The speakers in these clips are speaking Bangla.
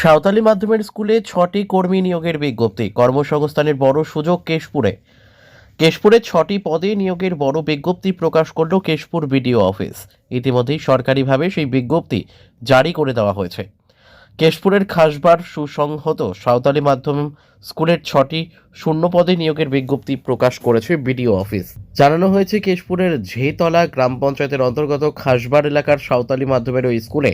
সাঁওতালি মাধ্যমের স্কুলে ছটি কর্মী নিয়োগের বিজ্ঞপ্তি। কর্মসংস্থানের বড় সুযোগ কেশপুরে। কেশপুরে ছটি পদে নিয়োগের বড় বিজ্ঞপ্তি প্রকাশ করল কেশপুর বিডিও অফিস। ইতিমধ্যেই সরকারিভাবে সেই বিজ্ঞপ্তি জারি করে দেওয়া হয়েছে। কেশপুরের খাসবার সুসংহত সাঁওতালি মাধ্যম স্কুলের ছটি শূন্য পদে নিয়োগের বিজ্ঞপ্তি প্রকাশ করেছে বিডিও অফিস। জানানো হয়েছে কেশপুরের ঝেতলা গ্রাম পঞ্চায়েতের অন্তর্গত খাসবার এলাকার সাঁওতালি মাধ্যমের ওই স্কুলে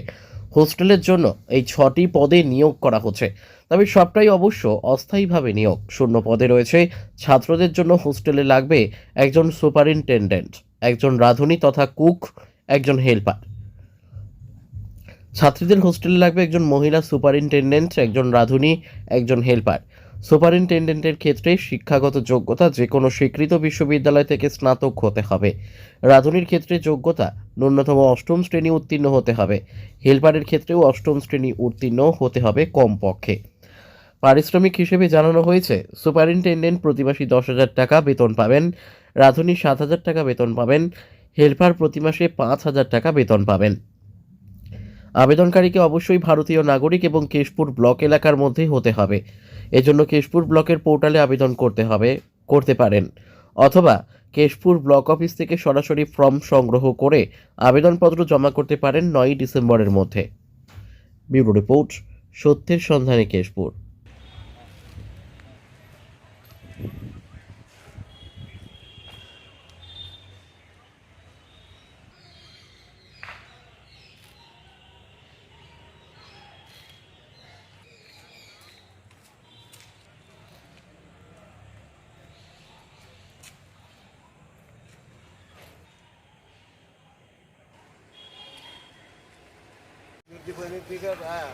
হোস্টেলের জন্য এই ছটি পদে নিয়োগ করা হচ্ছে। তবে সবটাই অবশ্য অস্থায়ীভাবে নিয়োগ। শূন্য পদে রয়েছে ছাত্রদের জন্য হোস্টেলে লাগবে একজন সুপারিনটেন্ডেন্ট, একজন রাঁধুনি তথা কুক, একজন হেল্পার। ছাত্রীদের হোস্টেলে লাগবে একজন মহিলা সুপারিনটেন্ডেন্ট, একজন রাঁধুনি, একজন হেল্পার। সুপারিনটেন্ডেন্টের ক্ষেত্রে শিক্ষাগত যোগ্যতা যে কোনো স্বীকৃত বিশ্ববিদ্যালয় থেকে স্নাতক হতে হবে। রাঁধুনির ক্ষেত্রে যোগ্যতা ন্যূনতম অষ্টম শ্রেণি উত্তীর্ণ হতে হবে। হেলপারের ক্ষেত্রেও অষ্টম শ্রেণি উত্তীর্ণ হতে হবে কমপক্ষে। পারিশ্রমিক হিসেবে জানানো হয়েছে, সুপারিনটেন্ডেন্ট প্রতিমাসী দশ হাজার টাকা বেতন পাবেন, রাঁধুনি সাত হাজার টাকা বেতন পাবেন, হেলপার প্রতি মাসে পাঁচ হাজার টাকা বেতন পাবেন। আবেদনকারীকে অবশ্যই ভারতীয় নাগরিক এবং কেশপুর ব্লক এলাকার মধ্যে হতে হবে। এজন্য কেশপুর ব্লকের পোর্টালে আবেদন করতে হবে, করতে পারেন। অথবা কেশপুর ব্লক অফিস থেকে সরাসরি ফর্ম সংগ্রহ করে আবেদনপত্র জমা করতে পারেন নয়ই ডিসেম্বরের মধ্যে। ব্যুরো রিপোর্ট, সত্যের সন্ধানে কেশপুর। जो पीकर आया